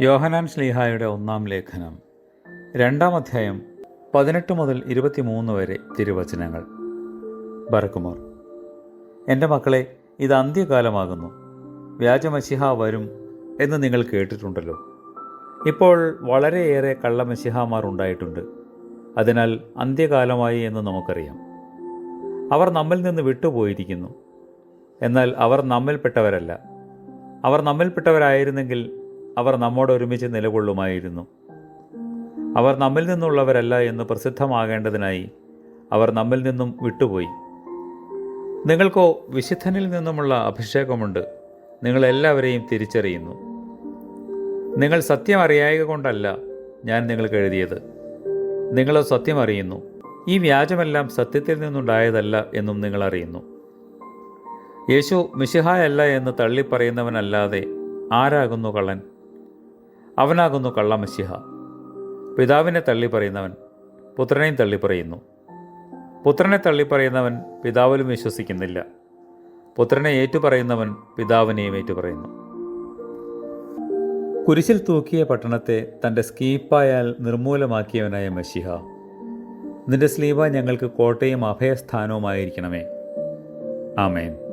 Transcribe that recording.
യോഹനാൻ ശ്ലീഹായുടെ ഒന്നാം ലേഖനം രണ്ടാം അധ്യായം പതിനെട്ട് മുതൽ ഇരുപത്തിമൂന്ന് വരെ തിരുവചനങ്ങൾ. ബറക്കുമോർ എന്റെ മക്കളെ ഇത് അന്ത്യകാലമാകുന്നു. വ്യാജമസിഹ വരും എന്ന് നിങ്ങൾ കേട്ടിട്ടുണ്ടല്ലോ. ഇപ്പോൾ വളരെയേറെ കള്ളമസിഹാമാർ ഉണ്ടായിട്ടുണ്ട്. അതിനാൽ അന്ത്യകാലമായി എന്ന് നമുക്കറിയാം. അവർ നമ്മിൽ നിന്ന് വിട്ടുപോയിരിക്കുന്നു. എന്നാൽ അവർ നമ്മിൽപ്പെട്ടവരല്ല. അവർ നമ്മിൽപ്പെട്ടവരായിരുന്നെങ്കിൽ അവർ നമ്മോട് ഒരുമിച്ച് നിലകൊള്ളുമായിരുന്നു. അവർ നമ്മിൽ നിന്നുള്ളവരല്ല എന്ന് പ്രസിദ്ധമാകേണ്ടതിനായി അവർ നമ്മിൽ നിന്നും വിട്ടുപോയി. നിങ്ങൾക്കോ വിശുദ്ധനിൽ നിന്നുമുള്ള അഭിഷേകമുണ്ട്. നിങ്ങളെല്ലാവരെയും തിരിച്ചറിയുന്നു. നിങ്ങൾ സത്യം അറിയായക കൊണ്ടല്ല ഞാൻ നിങ്ങൾക്ക് എഴുതിയത്. നിങ്ങളോ സത്യം അറിയുന്നു. ഈ വ്യാജമെല്ലാം സത്യത്തിൽ നിന്നുണ്ടായതല്ല എന്നും നിങ്ങൾ അറിയുന്നു. യേശു മിശിഹായല്ല എന്ന് തള്ളിപ്പറയുന്നവനല്ലാതെ ആരാകുന്നു കള്ളൻ? അവനാകുന്നു കള്ളമസിഹ പിതാവിനെ തള്ളിപ്പറയുന്നവൻ പുത്രനെയും തള്ളിപ്പറയുന്നു പുത്രനെ തള്ളിപ്പറയുന്നവൻ പിതാവിലും വിശ്വസിക്കുന്നില്ല. പുത്രനെ ഏറ്റുപറയുന്നവൻ പിതാവിനെയും ഏറ്റുപറയുന്നു കുരിശിൽ തൂക്കിയ പട്ടണത്തെ തന്റെ സ്കീപ്പായാൽ നിർമൂലമാക്കിയവനായ മഷിഹ നിന്റെ സ്ലീവ ഞങ്ങൾക്ക് കോട്ടയും അഭയസ്ഥാനവുമായിരിക്കണമേ. ആമേൻ.